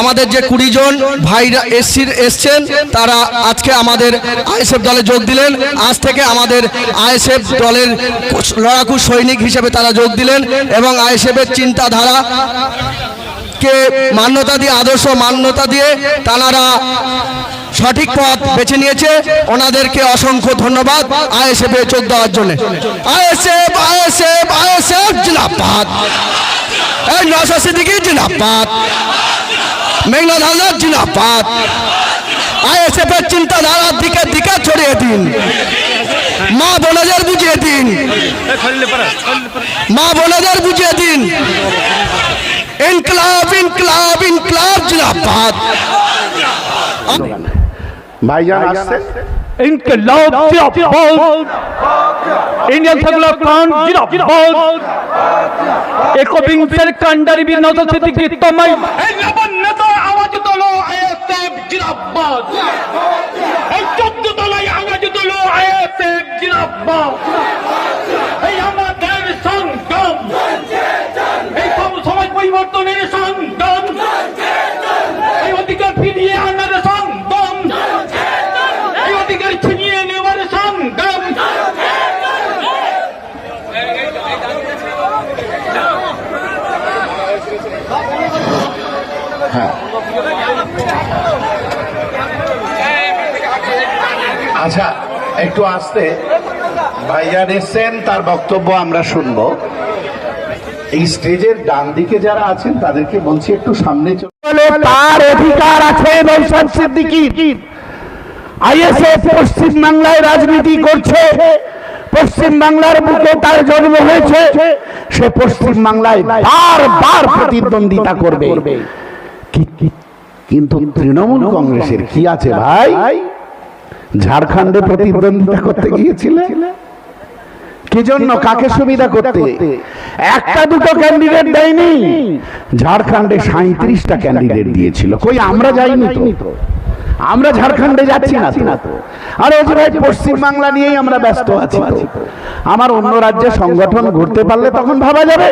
আমাদের যে কুড়ি জন ভাইরা এসছির এসছেন, তারা আজকে আমাদের আইএসএফ দলে যোগ দিলেন। আজ থেকে আমাদের আইএসএফ দলের লড়াকু সৈনিক হিসেবে তারা যোগ দিলেন এবং আইএসএফের চিন্তাধারা কে মান্যতা দিয়ে, আদর্শ মান্যতা দিয়ে তারা সঠিক পথ বেছে নিয়েছে। ওনাদেরকে অসংখ্য ধন্যবাদ আইএসএফ এ যোগ দেওয়ার জন্য। আইএসএফ আইএসএফ আইএসএফ জিনাপাত এই নশা সিদ্দিকি জিনাপাত মেঘনাথ হালদার জিনাপাত আইএসএফ এর চিন্তাধারার দিকে দিকে ছড়িয়ে দিন। মা বোনেদের বুঝিয়ে দিন। মা বোনেদের বুঝিয়ে দিন। ইনকলাব ইনকলাব ইনকলাব জিনাপাত ভাইজান আসছে? ইনকলাব জিন্দাবাদ ইন্ডিয়ান সেকুলার ফ্রন্ট জিন্দাবাদ একবিংশের কাণ্ডারি বিনোদ সিদ্দিকী তোমায় এই লাবণ্যতার আওয়াজ তোলো আইএসএফ জিন্দাবাদ এই চোদ্দ তলায় আওয়াজ তোলো আইএসএফ জিন্দাবাদ এই আমাদের সংগ্রাম এই সব সমাজ পরিবর্তনের সংগ্রাম এই অধিকার ফিরিয়ে আনার সংগ্রাম এই অধিকার ছিনিয়ে নেওয়ার সংগ্রাম আচ্ছা একটু আসতে। ভাইজান এসছেন, তার বক্তব্য আমরা শুনব। এই স্টেজের ডান দিকে যারা আছেন, তাদেরকে বলছি একটু সামনে চলে তার অধিকার আছে পশ্চিম বাংলায় রাজনীতি করছে। পশ্চিম বাংলার বুকে তার জন্ম হয়েছে। সে পশ্চিম বাংলায় বারবার প্রতিদ্বন্দ্বিতা করবে। কিন্তু তৃণমূল কংগ্রেসের কি আছে ভাই? ঝাড়খণ্ডে প্রতিদ্বন্দ্বিতা করতে গিয়েছিলে? কি জন্য? কাকে সুবিধা করতে? একটা দুটো ক্যান্ডিডেট দেয়নি। ঝাড়খণ্ডে সাঁত্রিশটা ক্যান্ডিডেট দিয়েছিল। কই আমরা যাইনি তো? আমরা ঝাড়খণ্ডে যাচ্ছি না তো? আরে যে ভাই পশ্চিম বাংলা নিয়েই আমরা ব্যস্ত আছি আমার অন্য রাজ্যে সংগঠন ঘুরতে পারলে তখন ভাবা যাবে।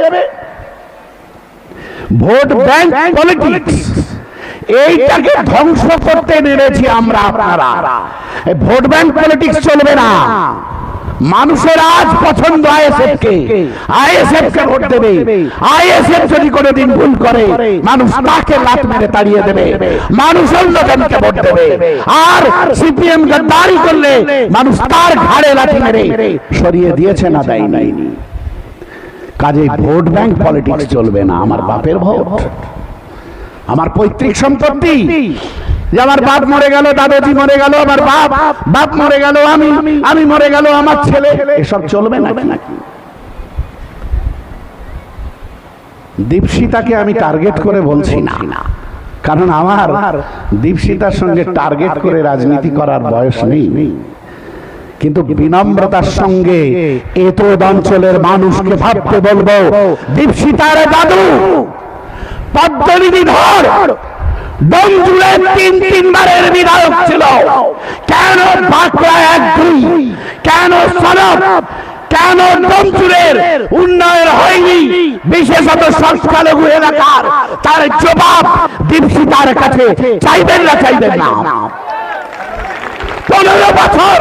Vote bank politics. এইটাকে ধ্বংস করতে নেমেছি আমরা আপনারা। ভোট ব্যাংক পলিটিক্স চলবে না। মানুষের আজ পছন্দ আইএসএফ কে আইএসএফ কে ভোট দেবে। আইএসএফ যদি ভুল করে, মানুষ তাকে লাত মেরে তাড়িয়ে দেবে। মানুষ ভোট দেবে। আর সিপিএম গদ্দারি করলে মানুষ তার ঘাড়ে লাঠি মেরে সরিয়ে দিয়েছে না কাজে ভোট ব্যাংক পলিটিক্স চলবে না, আমার বাপের ভোট। আমার পৈতৃক সম্পত্তি। যে আমার বাপ মরে গেল, দাদাজি মরে গেল, আমার বাপ বাপ মরে গেল, আমি আমি মরে গেল, আমার ছেলে। এসব চলবে নাকি? নাকি দীপশিতাকে আমি টার্গেট করে বলছি না। কারণ আমার দীপশিতার সঙ্গে টার্গেট করে রাজনীতি করার বয়স নেই। কিন্তু বিনম্রতার সঙ্গে এত অঞ্চলের মানুষকে ভাবতে বলব, দীপশিতার দাদু! পদ্মনিধি ধর বন্ধুরে তিন তিনবারের কেন কেন কেন দমচুরের উন্নয়ন হয়নি? বিশেষত তার জবাব দীপশিতার কাছে। চাইবেন না চাইবেন না। পনেরো বছর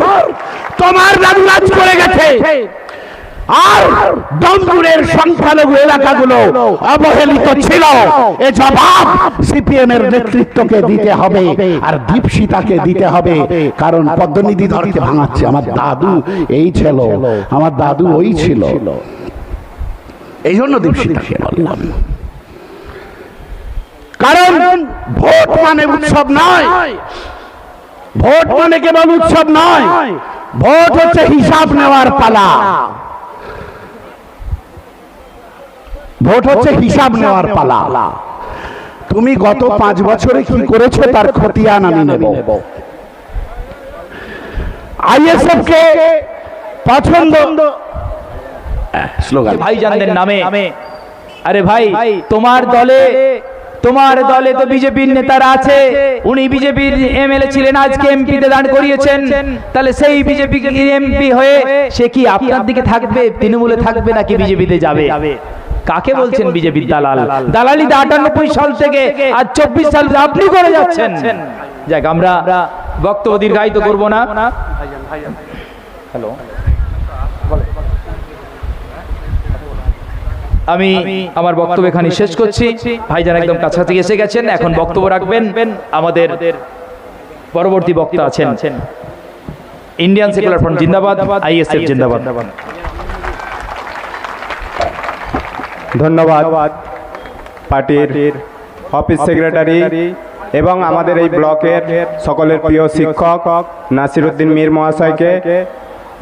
তোমার দাদু রাজ করে গেছে। আর দমপুরের সংখ্যালঘু এলাকাগুলো অবহেলিত ছিল। এ জবাব সিপিএম এর নেতৃত্বকে দিতে হবে আর দীপশিতাকে দিতে হবে। কারণ পদ্মনিধি ধরকে ভাঙাচ্ছে। আমার দাদু এই ছিল। আমার দাদু ওই ছিল। এই জন্য দীপশিতাকে বললাম। কারণ ভোট মানে উৎসব নয়। ভোট মানে কেবল উৎসব নয়। ভোট হচ্ছে হিসাব নেওয়ার পালা। ভোট হচ্ছে হিসাব নেওয়ার পালা। তুমি গত পাঁচ বছরে কি করেছ তার খতিয়ান আমি নেব। আইএসএফ কে পছন্দ স্লোগান ভাইজানদের নামে। আরে ভাই তোমার দলে তোমার দলে তো বিজেপির নেতারা আছে। উনি বিজেপির এমএলএ ছিলেন আজকে এমপিতে দান করিয়েছেন। তাহলে সেই বিজেপি এমপি হয়ে সে কি আপনার দিকে থাকবে তৃণমূলে থাকবে নাকি বিজেপিতে যাবে? কাকে বলছেন বিজেপির দালাল? দালালিতে আটানব্বই সাল থেকে আর চব্বিশ সাল আপনি করে যাচ্ছেন। যাক আমরা বক্তব্য দীর্ঘায়িত করব না। হ্যালো। আমি আমার বক্তব্য এখানে শেষ করছি। ভাইজান একদম কাছাকাছি এসে গেছেন এখন বক্তব্য রাখবেন। আমাদের পরবর্তী বক্তা আছেন ইন্ডিয়ান সেকুলার ফ্রন্ট জিন্দাবাদ আইএসএফ জিন্দাবাদ। ধন্যবাদ পার্টির অফিস সেক্রেটারি এবং আমাদের এই ব্লকের সকলের প্রিয় শিক্ষক নাসিরুদ্দিন মীর মহাশয়কে।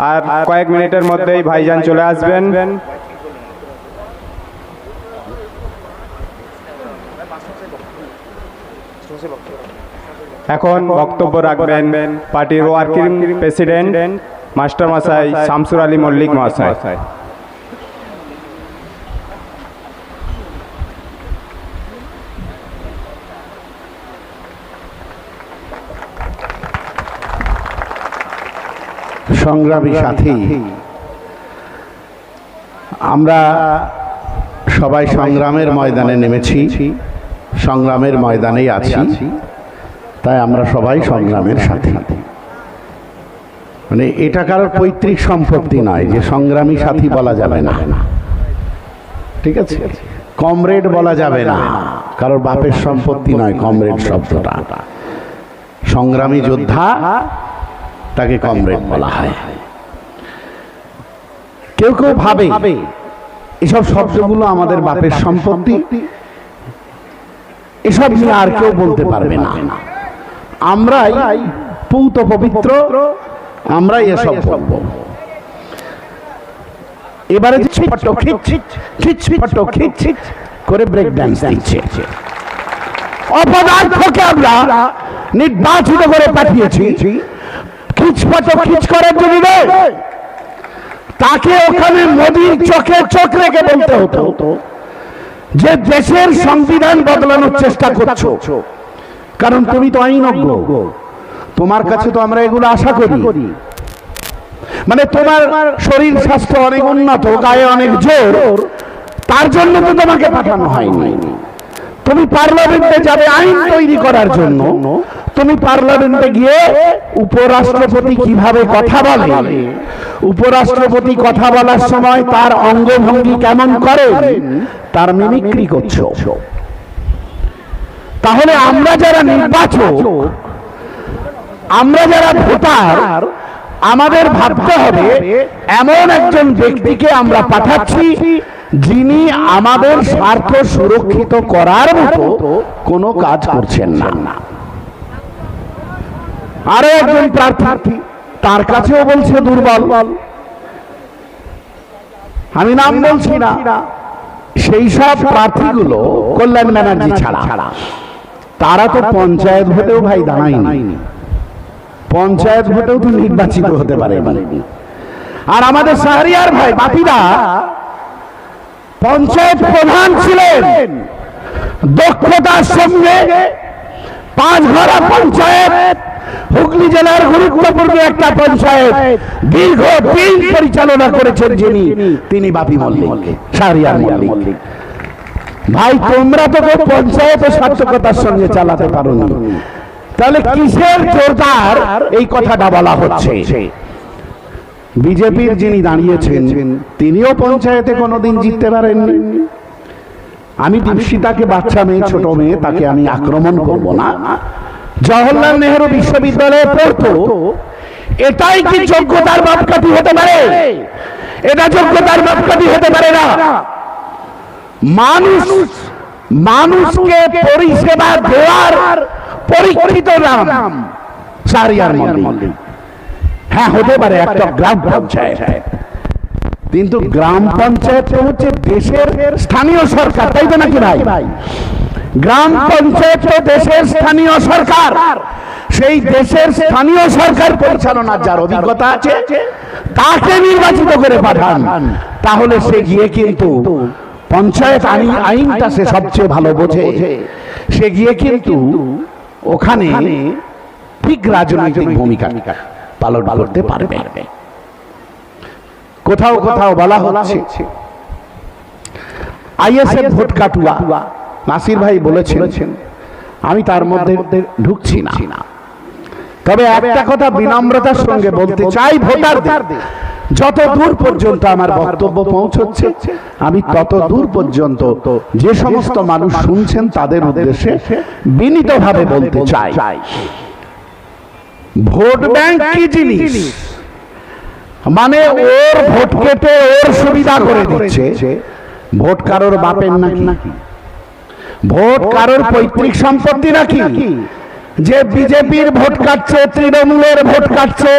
আর কয়েক মিনিটের মধ্যেই ভাইজান চলে আসবেন। এখন বক্তব্য রাখবেন পার্টির ওয়ার্কিং প্রেসিডেন্ট মাস্টার মশাই শামসুর আলী মল্লিক মহাশয়। সংগ্রামী সাথী। আমরা সবাই সংগ্রামের ময়দানে নেমেছি। সংগ্রামের ময়দানেই আছি। তাই আমরা সবাই সংগ্রামের সাথী। মানে এটা কারোর পৈতৃক সম্পত্তি নয় যে সংগ্রামী সাথী বলা যাবে না। ঠিক আছে? কমরেড বলা যাবে না। কারোর বাপের সম্পত্তি নয় কমরেড শব্দটা। সংগ্রামী যোদ্ধা তাকে কমরেড বলা হয়। কেউ কেউ ভাবে এসব শব্দগুলো আমাদের বাপের সম্পত্তি। এসব নিয়ে আর কেউ বলতে পারবে না। আমরাই পৌত পবিত্র আমরাই এসব বলব। এবারে করে ব্রেক ড্যান্স দিচ্ছে। অপদার্থকে আমরা নির্বাচিত করে পাঠিয়েছি। তাকে ওখানে মোদির চোখে চোখ রেখে বলতে হতো যে দেশের সংবিধান বদলানোর চেষ্টা করছ। কারণ তুমি তো আইনজ্ঞ। তোমার কাছে তো আমরা এগুলো আশা করি। মানে তোমার শরীর স্বাস্থ্য অনেক উন্নত, গায়ে অনেক জোর, তার জন্য তো তোমাকে পাঠানো হয়নি। তুমি পার্লামেন্টে যাবে আইন তৈরি করার জন্য। তুমি পার্লামেন্টে গিয়ে উপরাষ্ট্রপতি কীভাবে কথা বলে? উপরাষ্ট্রপতি কথা বলার সময় তার অঙ্গভঙ্গি কেমন করে? তার মিমিক্রি করছ। তাহলে আমরা যারা নির্বাচক, আমরা যারা ভোটার, আমাদের ভাবতে হবে এমন একজন ব্যক্তিকে আমরা পাঠাচ্ছি যিনি আমাদের স্বার্থ সুরক্ষিত করার মতো কোনো কাজ করছেন না। আরও একজন প্রার্থী তার কাছেও বলছে দুর্বল। আমি নাম বলছি না। সেই সব প্রার্থীগুলো কল্যাণ ব্যানার্জি ছাড়া। তারা তো পঞ্চায়েত ভোটেও ভাই দাঁড়ায়নি। পঞ্চায়েত ভোটেও তো নির্বাচিত হতে পারে আর আমাদের শাহরিয়ার ভাই বাপিদা পঞ্চায়েত প্রধান ছিলেন। দক্ষতার সঙ্গে পাঁচ ঘরা পঞ্চায়েত হুগলি জেলার গুরুত্বপূর্ণ একটা পঞ্চায়েত দীর্ঘ দিন পরিচালনা করেছেন যিনি, তিনি বাপি মল্লিক, শাহরিয়ার মল্লিক। ভাই, তোমরা তো পঞ্চায়েত সার্থকতার সঙ্গে চালাতে পারো না তাহলে কিসের জোরদার এই কথাটা বলা হচ্ছে? বিজেপির যিনি দাঁড়িয়েছেন, তিনিও পঞ্চায়েতে কোনোদিন জিততে পারেননি। আমি দীপশিতাকে বাচ্চা মেয়ে, ছোট মেয়ে, তাকে আমি আক্রমণ করব না। জওহরলাল নেহরু বিশ্ববিদ্যালয়ে পড়তো। এটাই কি যোগ্যতার মাপকাঠি হতে পারে? এটা যোগ্যতার মাপকাঠি হতে পারে না। মানুষ মানুষকে পরিষেবা দেওয়ার পরীক্ষিত নাম সারিয়ার মল্লিক। হ্যাঁ হতে পারে, একটা গ্রাম পঞ্চায়েত। কিন্তু গ্রাম পঞ্চায়েত হচ্ছে দেশের স্থানীয় সরকার, তাই তো নাকি ভাই? গ্রাম পঞ্চায়েত তো দেশের স্থানীয় সরকার। সেই দেশের স্থানীয় সরকার পরিচালনার যার অভিজ্ঞতা আছে তাকে নির্বাচিত করে পাঠান। তাহলে সে গিয়ে কিন্তু পঞ্চায়েত আইন আইনটা সে সবচেয়ে ভালো বোঝে। সে গিয়ে কিন্তু ওখানে ঠিক রাজনৈতিক ভূমিকা পালন করতে পারবে। কোথাও কোথাও বলা হচ্ছে। আইএসএফ ভোট কাটুয়া। নাসির ভাই বলেছেন আমি তার মধ্যে ঢুকছি না। তবে একটা কথা বিনম্রতার সঙ্গে বলতে চাই ভোটারদের। যত দূর পর্যন্ত আমার বক্তব্য পৌঁছচ্ছে আমি তত দূর পর্যন্ত যে সমস্ত মানুষ শুনছেন তাদের উদ্দেশ্যে বিনীতভাবে বলতে চাই। ভোট ব্যাংক কি জিনিস? মানে ওর ভোট কেটে ওর সুবিধা করে দিচ্ছে। ভোট কারোর বাপের নাকি? ভোট কারোর পৈতৃক সম্পত্তি নাকি? যে বিজেপির ভোট কাটছে তৃণমূলের ভোট কাটছে